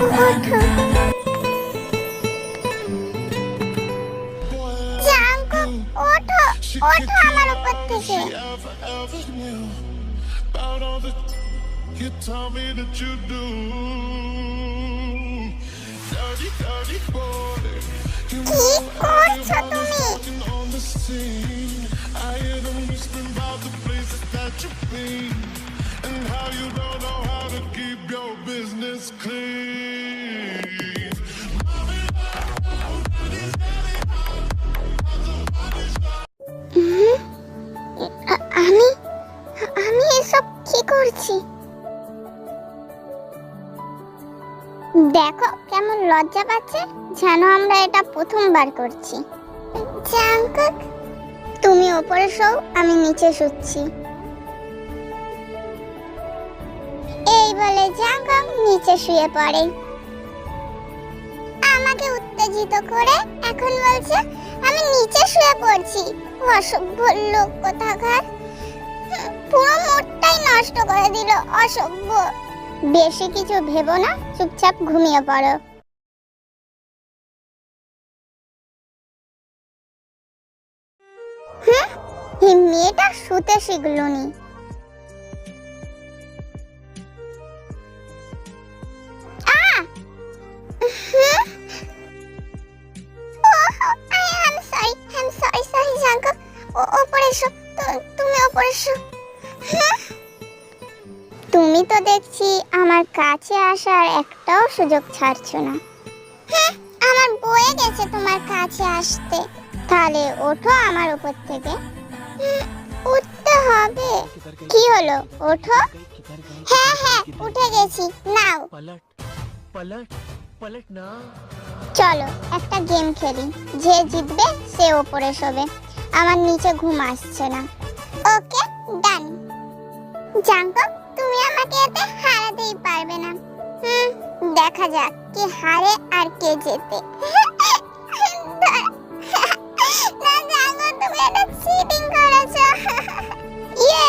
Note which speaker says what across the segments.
Speaker 1: ওঠো আমার উপর থেকে
Speaker 2: you tell me that you do. Dirty, dirty boy. You walking on the scene. I hear them whispering about the places that you've been. Business clean.
Speaker 1: আমি আমি এসব কি করছি? দেখো কেমন লজ্জা পাচ্ছে যেন আমরা এটা প্রথমবার করছি। জাঙ্কুক তুমি ওপরে শোও, আমি নিচে শুচ্ছি। এই নিচে শুয়ে পড়ে। আমাকে উত্তেজিত করে এখন বলছে, আমি নিচে শুয়ে পড়ছি। অসভ্য লোক কোথাকার? পুরো মুডটাই নষ্ট করে দিল অসভ্য। বেশি কিছু ভেবো না, চুপচাপ ঘুমিয়ে পড়ো। মেয়েটা শুতে শিখলো তুমি হ্যাঁ? তুমি তো দেখছি আমার কাছে আসার একটাও সুযোগ ছাড়ছ না। হ্যাঁ আমার বয়ে গেছে তোমার কাছে আসতে। তাহলে ওঠো আমার উপর থেকে। হ্যাঁ, উঠতে হবে। কি হলো? ওঠো। হ্যাঁ হ্যাঁ উঠে গেছি। নাও। চলো একটা গেম খেলি। যে জিতবে সে ওপরে শোবে। আমার নিচে ঘুম আসছে না। ওকে ডান জাঙ্কো, তুমি আমাকে এতে হারাতেই পারবে না। হুম, দেখা যাক কে হারে আর কে জেতে। ইয়ে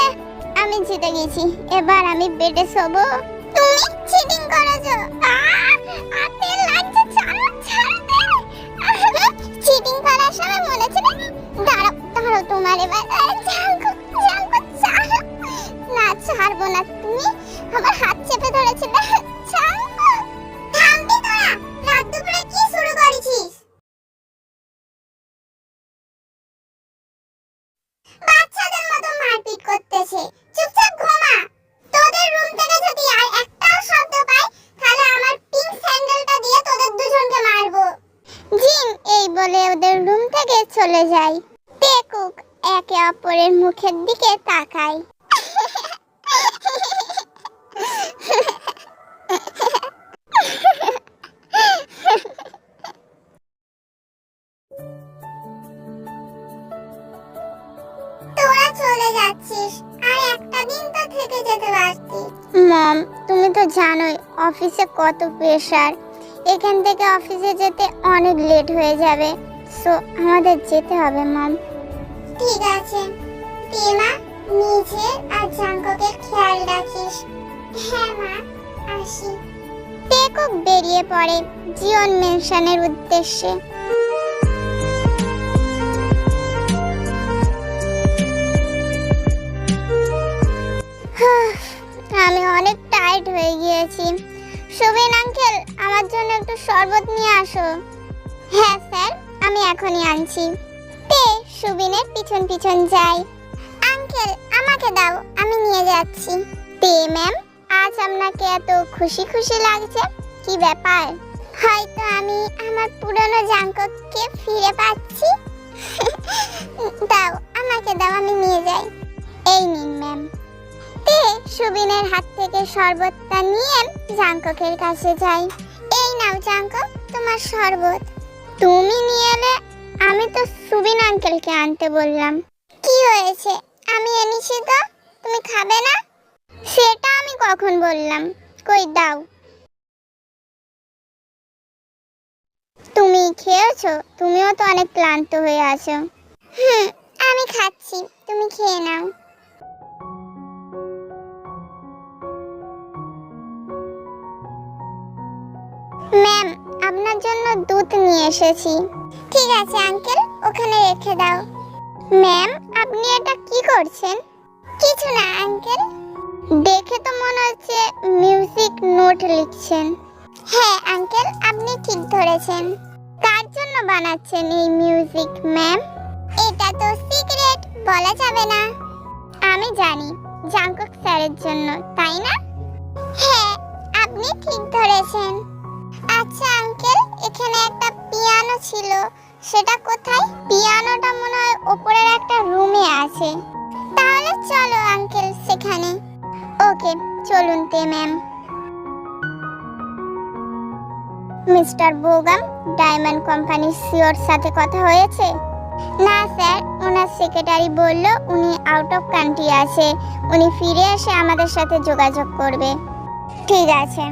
Speaker 1: আমি জিতে গেছি। এবার আমি বেডে শোবো। তুমি চিটিং করেছ। ছাড়ো না, ছাড়বো না তুমি। আমার হাত চেপে ধরেছিলে থামবি তোরা শুরু করেছিস? বাচ্চাদের মতো মারপিট করতেছে। রুম থেকে যদি আর একটাও শব্দ পাই, তাহলে আমার পিঙ্ক স্যান্ডেলটা দিয়ে তোদের দুজনকে মারবো। জিন এই বলে ওদের রুম থেকে চলে যায়। একে অপরের মুখের দিকে তোরা চলে যাচ্ছিস, আর একটা দিন তুমি তো জানোই, অফিসে কত প্রেশার এখান থেকে অফিসে যেতে অনেক লেট হয়ে যাবে। সো আমাদের যেতে হবে, মম। ঠিক আছে। টিমা নিজের আর জাঙ্ককে খেয়াল রাখিস। হ্যাঁ মা, আসি। টেকক বেরিয়ে পড়ে জিওন মেনশনের উদ্দেশ্যে। আমি অনেক টায়ার্ড হয়ে গিয়েছি। সুবিন আঙ্কেল আমার জন্য একটু শরবত নিয়ে আসো। হ্যাঁ স্যার, আমি এখনই আনছি। তে সুবিনের পিছন পিছন যাই। আঙ্কেল, আমাকে দাও, আমি নিয়ে যাচ্ছি। তে, ম্যাম, আজ আপনাকে এত খুশি খুশি লাগছে? কি ব্যাপার? হয়তো আমি আমার পুরনো জাঙ্ককে ফিরে পাচ্ছি? দাও, আমাকে দাও, আমি নিয়ে যাই। এই নিন, ম্যাম। তে, সুবিনের হাত থেকে শরবতটা নিয়ে জাঙ্ককের কাছে যাই। এই নাও জাঙ্কক তোমার শরবত। তুমি নিয়ে এলে আমি তো সুবিন আঙ্কেলকে আনতে বললাম। কি হয়েছে? আমি এনেছি তো? তুমি খাবে না? সেটা আমি কখন বললাম? কই দাও। তুমি খেয়েছো? তুমিও তো অনেক ক্লান্ত হয়ে আছো। হুম, আমি খাচ্ছি। তুমি খেয়ে নাও। ম্যাম, আপনার জন্য দুধ নিয়ে এসেছি। ঠিক আছে, আঙ্কেল। ওখানে রেখে দাও। ম্যাম, আপনি এটা কি করছেন? কিছু না, আঙ্কেল। দেখে তো মনে হচ্ছে মিউজিক নোট লিখছেন। হ্যাঁ আঙ্কেল, আপনি ঠিক ধরেছেন। কার জন্য বানাচ্ছেন এই মিউজিক, ম্যাম? এটা তো সিক্রেট, বলা যাবে না। আমি জানি জাঙ্কুক স্যারের জন্য, তাই না? হ্যাঁ আপনি ঠিক ধরেছেন। আচ্ছা আঙ্কেল, এখানে একটা পিয়ানো ছিল। সেটা কোথায়? পিয়ানোটা মনে হয় ওপরের একটা রুমে আছে। তাহলে চলো, আঙ্কেল, সেখানে। ওকে, চলুন তে, ম্যাম। মিস্টার বোগাম, ডায়মন্ড কোম্পানির সিওর সাথে কথা হয়েছে? না, স্যার, ওনার সেক্রেটারি বলল উনি আউট অফ কান্ট্রি আছে। উনি ফিরে এসে আমাদের সাথে যোগাযোগ করবে। ঠিক আছে।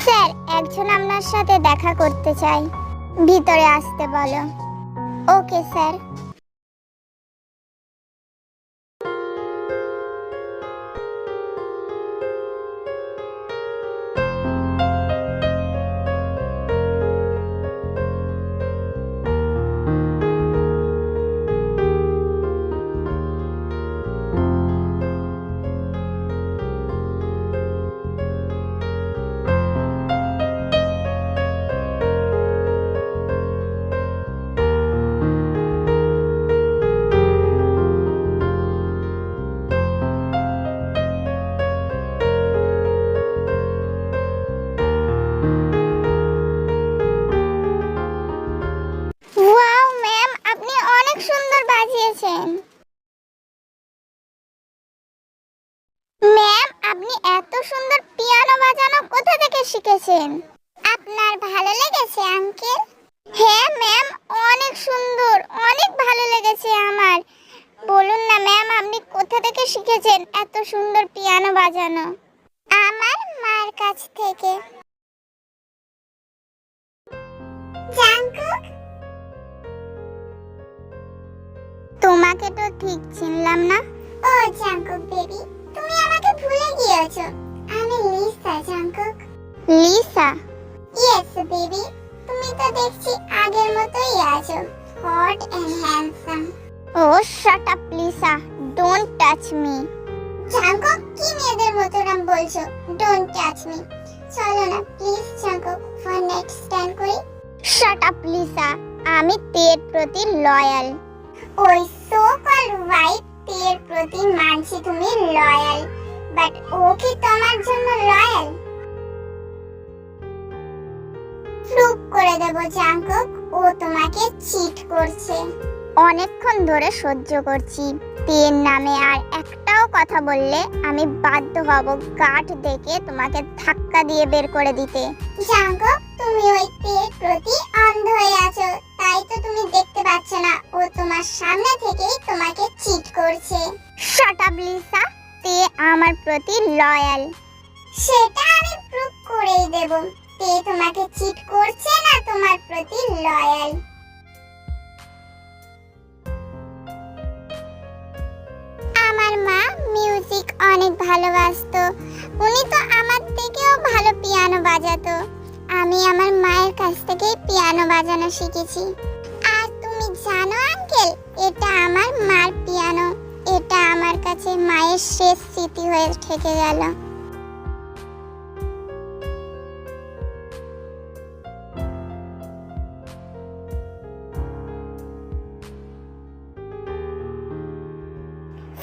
Speaker 1: স্যার, একজন আপনার সাথে দেখা করতে চাই। ভিতরে আসতে বলো। ওকে স্যার ওয়াও এত সুন্দর পিয়ানো বাজানো কোথা থেকে শিখেছেন? আপনার ভালো লেগেছে, আঙ্কেল? হ্যাঁ ম্যাম, অনেক সুন্দর, অনেক ভালো লেগেছে আমার। বলুন না, ম্যাম, আপনি কোথা থেকে শিখেছেন এত সুন্দর পিয়ানো বাজানো? আমার মার কাছ থেকে। তোমাকে তো ঠিক চিনলাম না। ও জাঙ্কুক বেবি। ভুলে গিয়েছো? আমি Lisa Jungkook Lisa? Yes baby তুমি তো দেখছি আগের মতোই আছো hot and handsome oh shut up Lisa. Don't touch me Jungkook কি মেয়েদের মতো নাম বলছো? ডোন্ট টাচ মি চলো না please Jungkook one night stand করি। Shut up Lisa. আমি তের প্রতি লয়াল ওই সো কল ওয়াইফ তের প্রতি মানছি তুমি লয়াল বাট ও কি তোমার জন্য লয়াল প্রুভ করে দেব জাঙ্কুক ও তোমাকে চিট করছে। অনেকক্ষণ ধরে সহ্য করছি। তের নামে আর একটাও কথা বললে আমি বাধ্য হব গাঠ দেখে তোমাকে ধাক্কা দিয়ে বের করে দিতে। জাঙ্কুক তুমি ওই তের প্রতি অন্ধ হয়ে আছো। তাই তো তুমি দেখতে পাচ্ছ না, ও তোমার সামনে থেকেই তোমাকে চিট করছে। শাট আপ লিসা তে আমার প্রতি লয়াল সেটা আমি প্রুভ করেই দেব। তে তোমাকে চিট করছে না তোমার প্রতি লয়াল আমার মা মিউজিক অনেক ভালোবাসতো। উনি তো আমার থেকেও ভালো পিয়ানো বাজাতো। আমি আমার মায়ের কাছ থেকেই পিয়ানো বাজানো শিখেছি। কাছে মায়ের শেষ স্মৃতি হয়ে থেকে গেল।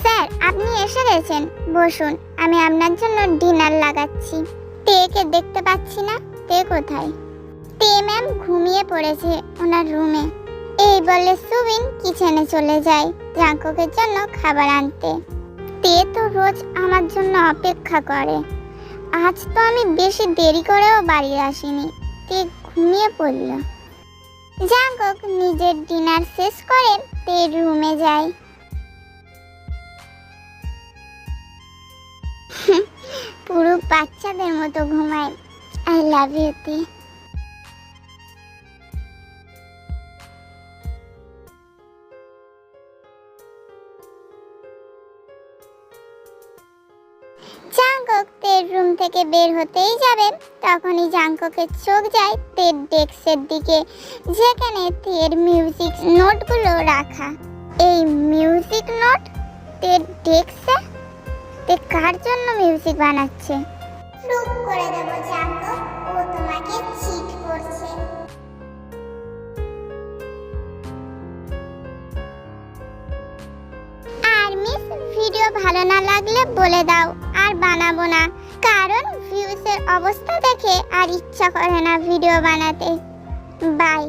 Speaker 1: স্যার, আপনি এসে গেছেন। বসুন, আমি আপনার জন্য ডিনার লাগাচ্ছি। তেকে দেখতে পাচ্ছি না, তে কোথায়? তে ম্যাম ঘুমিয়ে পড়েছে ওনার রুমে। এই বলে সুবিন কিচেনে চলে যায় জাঙ্কুকের জন্য খাবার আনতে। তে তো রোজ আমার জন্য অপেক্ষা করে। আজ তো আমি বেশি দেরি করেও বাড়ি আসিনি। তে ঘুমিয়ে পড়ল। জাঙ্কুক নিজের ডিনার শেষ করে তে রুমে যায়। পুরো বাচ্চাদের মতো ঘুমায়। আই লাভ ইউ তে। তের রুম থেকে বের হতেই যাবেন তখনই জাঙ্ককে চোখ যায় তের ডেস্কের দিকে যেখানে তের মিউজিক নোটগুলো রাখা। এই মিউজিক নোট তের ডেস্কে তে কার জন্য মিউজিক বানাচ্ছে? প্রুভ করে দেবো জাঙ্ক ও তোমাকে চিট করছে। আর মিস ভিডিও ভালো না লাগলে বলে দাও। আর বানাবো না। কারণ ভিউসের অবস্থা দেখে আর ইচ্ছা করে না ভিডিও বানাতে। বাই